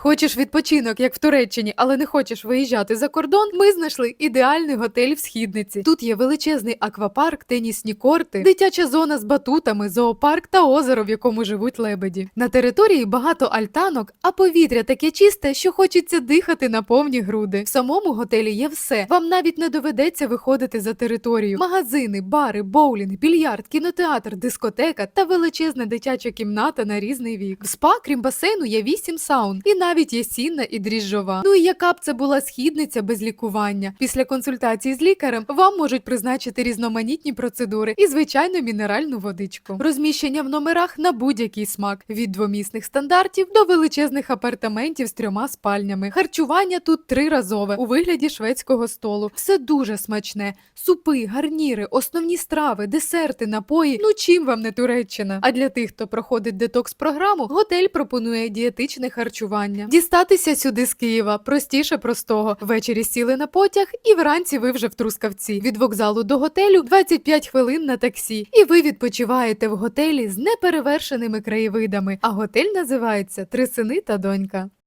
Хочеш відпочинок, як в Туреччині, але не хочеш виїжджати за кордон? Ми знайшли ідеальний готель в східниці. Тут є величезний аквапарк, тенісні корти, дитяча зона з батутами, зоопарк та озеро, в якому живуть лебеді. На території багато альтанок, а повітря таке чисте, що хочеться дихати на повні груди. В самому готелі є все. Вам навіть не доведеться виходити за територію. Магазини, бари, боулінг, більярд, кінотеатр, дискотека та величезна дитяча кімната на різний вік. В спа, крім басейну, є вісім саун, і навіть є сінна і дріжджова. Ну і яка б це була східниця без лікування? Після консультації з лікарем вам можуть призначити різноманітні процедури і звичайно мінеральну водичку. Розміщення в номерах на будь-який смак від двомісних стандартів до величезних апартаментів з трьома спальнями. Харчування тут триразове у вигляді шведського столу. Все дуже смачне: супи, гарніри, основні страви, десерти, напої. Ну чим вам не Туреччина? А для тих, хто проходить детокс програму, готель пропонує дієтичне харчування. Дістатися сюди з Києва простіше простого. Ввечері сіли на потяг, і вранці ви вже в Трускавці. Від вокзалу до готелю 25 хвилин на таксі. І ви відпочиваєте в готелі з неперевершеними краєвидами. А готель називається Три сини та донька.